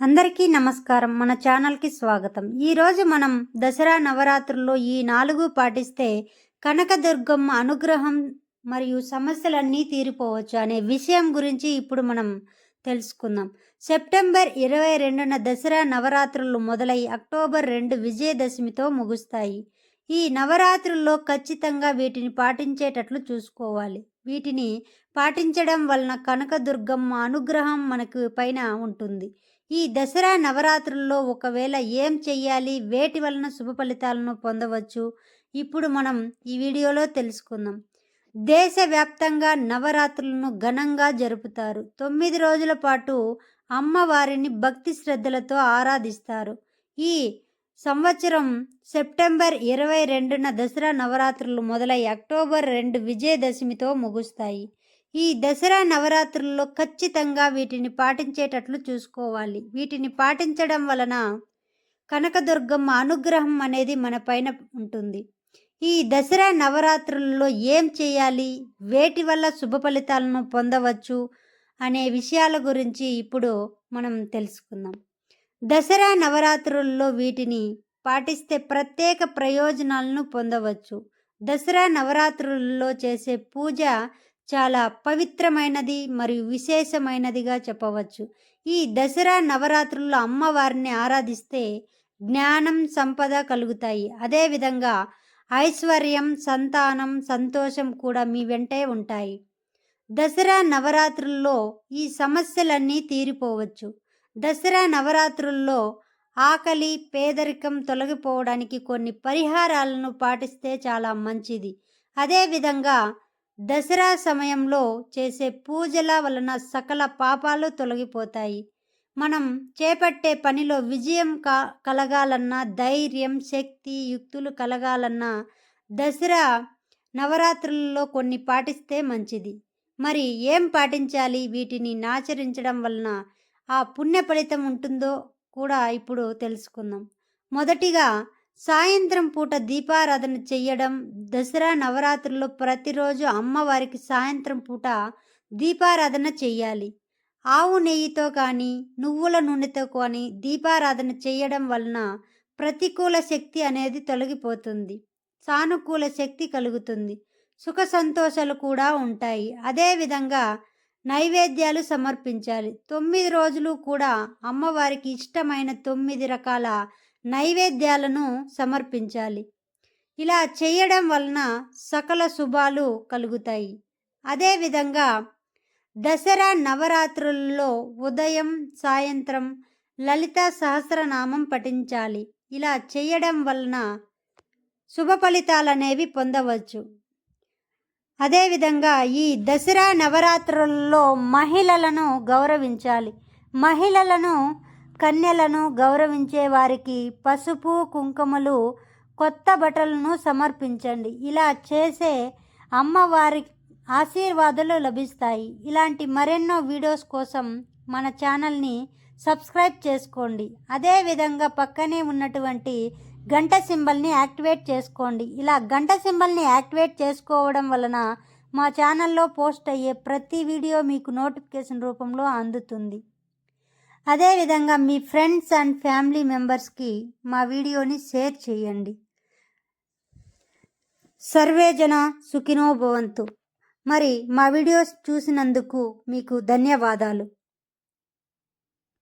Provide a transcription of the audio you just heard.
అందరికీ నమస్కారం. మన ఛానల్కి స్వాగతం. ఈరోజు మనం దసరా నవరాత్రుల్లో ఈ నాలుగు పాటిస్తే కనకదుర్గమ్మ అనుగ్రహం మరియు సమస్యలన్నీ తీరిపోవచ్చు అనే విషయం గురించి ఇప్పుడు మనం తెలుసుకుందాం. సెప్టెంబర్ ఇరవై రెండున దసరా నవరాత్రులు మొదలై అక్టోబర్ రెండు విజయదశమితో ముగుస్తాయి. ఈ నవరాత్రుల్లో ఖచ్చితంగా వీటిని పాటించేటట్లు చూసుకోవాలి. వీటిని పాటించడం వలన కనకదుర్గమ్మ అనుగ్రహం మనకు పైన ఉంటుంది. ఈ దసరా నవరాత్రుల్లో ఒకవేళ ఏం చెయ్యాలి వేటి వలన శుభ ఫలితాలను పొందవచ్చు? ఇప్పుడు మనం ఈ వీడియోలో తెలుసుకుందాం. దేశవ్యాప్తంగా నవరాత్రులను ఘనంగా జరుపుతారు. తొమ్మిది రోజుల పాటు అమ్మవారిని భక్తి శ్రద్ధలతో ఆరాధిస్తారు. ఈ సంవత్సరం సెప్టెంబర్ ఇరవై రెండున దసరా నవరాత్రులు మొదలై అక్టోబర్ రెండు విజయదశమితో ముగుస్తాయి. ఈ దసరా నవరాత్రుల్లో ఖచ్చితంగా వీటిని పాటించేటట్లు చూసుకోవాలి. వీటిని పాటించడం వలన కనకదుర్గమ్మ అనుగ్రహం అనేది మన పైన ఉంటుంది. ఈ దసరా నవరాత్రుల్లో ఏం చేయాలి? వేటి వల్ల శుభ ఫలితాలను పొందవచ్చు? అనే విషయాల గురించి ఇప్పుడు మనం తెలుసుకుందాం. దసరా నవరాత్రుల్లో వీటిని పాటిస్తే ప్రత్యేక ప్రయోజనాలను పొందవచ్చు. దసరా నవరాత్రుల్లో చేసే పూజ చాలా పవిత్రమైనది మరియు విశేషమైనదిగా చెప్పవచ్చు. ఈ దసరా నవరాత్రుల్లో అమ్మవారిని ఆరాధిస్తే జ్ఞానం సంపద కలుగుతాయి. అదేవిధంగా ఐశ్వర్యం సంతానం సంతోషం కూడా మీ వెంటే ఉంటాయి. దసరా నవరాత్రుల్లో ఈ సమస్యలన్నీ తీరిపోవచ్చు. దసరా నవరాత్రుల్లో ఆకలి పేదరికం తొలగిపోవడానికి కొన్ని పరిహారాలను పాటిస్తే చాలా మంచిది. అదేవిధంగా దసరా సమయంలో చేసే పూజల వలన సకల పాపాలు తొలగిపోతాయి. మనం చేపట్టే పనిలో విజయం కా కలగాలన్నా ధైర్యం శక్తి యుక్తులు కలగాలన్నా దసరా నవరాత్రులలో కొన్ని పాటిస్తే మంచిది. మరి ఏం పాటించాలి? వీటిని నాచరించడం వలన ఆ పుణ్య ఫలితం ఉంటుందో కూడా ఇప్పుడు తెలుసుకుందాం. మొదటిగా సాయంత్రం పూట దీపారాధన చెయ్యడం దసరా నవరాత్రుల్లో ప్రతిరోజు అమ్మవారికి సాయంత్రం పూట దీపారాధన చెయ్యాలి. ఆవు నెయ్యితో కానీ నువ్వుల నూనెతో కానీ దీపారాధన చేయడం వలన ప్రతికూల శక్తి అనేది తొలగిపోతుంది. సానుకూల శక్తి కలుగుతుంది. సుఖ సంతోషాలు కూడా ఉంటాయి. అదేవిధంగా నైవేద్యాలు సమర్పించాలి. తొమ్మిది రోజులు కూడా అమ్మవారికి ఇష్టమైన తొమ్మిది రకాల నైవేద్యాలను సమర్పించాలి. ఇలా చేయడం వలన సకల శుభాలు కలుగుతాయి. అదేవిధంగా దసరా నవరాత్రులలో ఉదయం సాయంత్రం లలిత సహస్రనామం పఠించాలి. ఇలా చేయడం వలన శుభ ఫలితాలనేవి పొందవచ్చు. అదేవిధంగా ఈ దసరా నవరాత్రుల్లో మహిళలను గౌరవించాలి. మహిళలను కన్యలను గౌరవించే వారికి పసుపు కుంకుమలు కొత్త బట్టలను సమర్పించండి. ఇలా చేసే అమ్మవారి ఆశీర్వాదాలు లభిస్తాయి. ఇలాంటి మరెన్నో వీడియోస్ కోసం మన ఛానల్ని సబ్స్క్రైబ్ చేసుకోండి. అదేవిధంగా పక్కనే ఉన్నటువంటి గంట సింబల్ని యాక్టివేట్ చేసుకోండి. ఇలా గంట సింబల్ని యాక్టివేట్ చేసుకోవడం వలన మా ఛానల్లో పోస్ట్ అయ్యే ప్రతి వీడియో మీకు నోటిఫికేషన్ రూపంలో అందుతుంది. అదేవిధంగా మీ ఫ్రెండ్స్ అండ్ ఫ్యామిలీ మెంబర్స్కి మా వీడియోని షేర్ చేయండి. సర్వేజన సుఖినో భవంతు. మరి మా వీడియోస్ చూసినందుకు మీకు ధన్యవాదాలు.